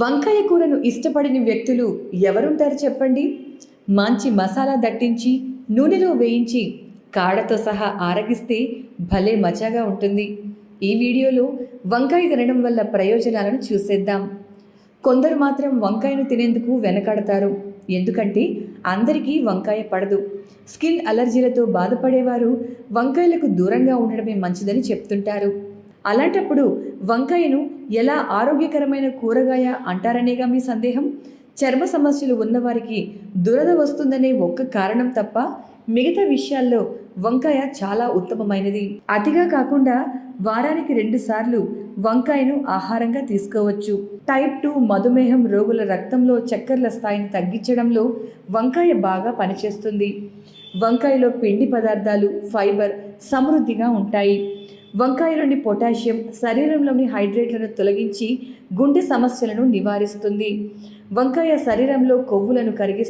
వంకాయ కూరను ఇష్టపడిన వ్యక్తులు ఎవరుంటారు చెప్పండి? మంచి మసాలా దట్టించి నూనెలో వేయించి కాడతో సహా ఆరగిస్తే భలే మజాగా ఉంటుంది. ఈ వీడియోలో వంకాయ తినడం వల్ల ప్రయోజనాలను చూసేద్దాం. కొందరు మాత్రం వంకాయను తినేందుకు వెనకాడతారు. ఎందుకంటే అందరికీ వంకాయ పడదు. స్కిన్ అలర్జీలతో బాధపడేవారు వంకాయలకు దూరంగా ఉండడమే మంచిదని చెప్తుంటారు. అలాంటప్పుడు వంకాయను ఎలా ఆరోగ్యకరమైన కూరగాయ అంటారనేగా మీ సందేహం? చర్మ సమస్యలు ఉన్నవారికి దురద వస్తుందనే ఒక్క కారణం తప్ప మిగతా విషయాల్లో వంకాయ చాలా ఉత్తమమైనది. అతిగా కాకుండా వారానికి రెండుసార్లు వంకాయను ఆహారంగా తీసుకోవచ్చు. టైప్ టూ మధుమేహం రోగుల రక్తంలో చక్కెరల స్థాయిని తగ్గించడంలో వంకాయ బాగా పనిచేస్తుంది. వంకాయలో పిండి పదార్థాలు ఫైబర్ సమృద్ధిగా ఉంటాయి. వంకాయలోని పొటాషియం శరీరంలోని హైడ్రేట్లను తొలగించి గుండె సమస్యలను నివారిస్తుంది. వంకాయ శరీరంలో కొవ్వులను కరిగి